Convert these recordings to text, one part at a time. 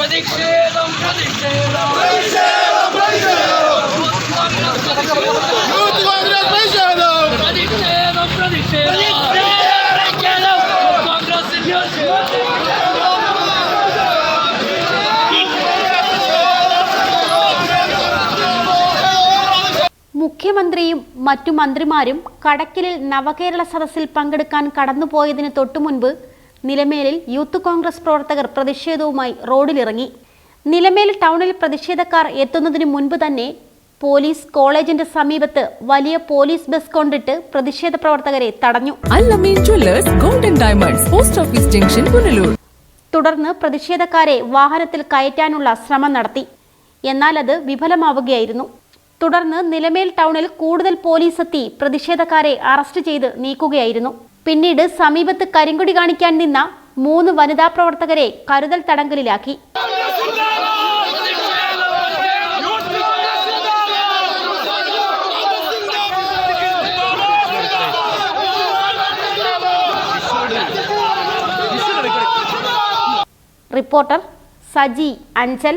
പ്രതിഷേധം പ്രതിഷേധം പ്രതിഷേധം പ്രതിഷേധം മുഖ്യമന്ത്രിയും മറ്റു മന്ത്രിമാരും കടക്കിലിൽ നവകേരള സദസ്സിൽ പങ്കെടുക്കാൻ കടന്നുപോയതിന് തൊട്ടുമുൻപ് നിലമേലിൽ യൂത്ത് കോൺഗ്രസ് പ്രവർത്തകർ പ്രതിഷേധവുമായി റോഡിലിറങ്ങി. നിലമേൽ ടൗണിൽ പ്രതിഷേധക്കാർ എത്തുന്നതിന് മുൻപ് തന്നെ പോലീസ് കോളേജിന്റെ സമീപത്ത് വലിയ പോലീസ് ബസ് കൊണ്ടിട്ട് പ്രതിഷേധ പ്രവർത്തകരെ തടഞ്ഞു. Golden diamonds post office junction Punalur. തുടർന്ന് പ്രതിഷേധക്കാരെ വാഹനത്തിൽ കയറ്റാനുള്ള ശ്രമം നടത്തി. എന്നാൽ അത് വിഫലമാവുകയായിരുന്നു. തുടർന്ന് നിലമേൽ ടൗണിൽ കൂടുതൽ പോലീസ് എത്തി പ്രതിഷേധക്കാരെ അറസ്റ്റ് ചെയ്ത് നീക്കുകയായിരുന്നു. പിന്നീട് സമീപത്ത് കരിങ്കൊടി കാണിക്കാൻ നിന്ന മൂന്ന് വനിതാ പ്രവർത്തകരെ കരുതൽ തടങ്കലിലാക്കി. റിപ്പോർട്ടർ സജി അഞ്ചൽ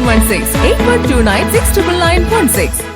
716 8129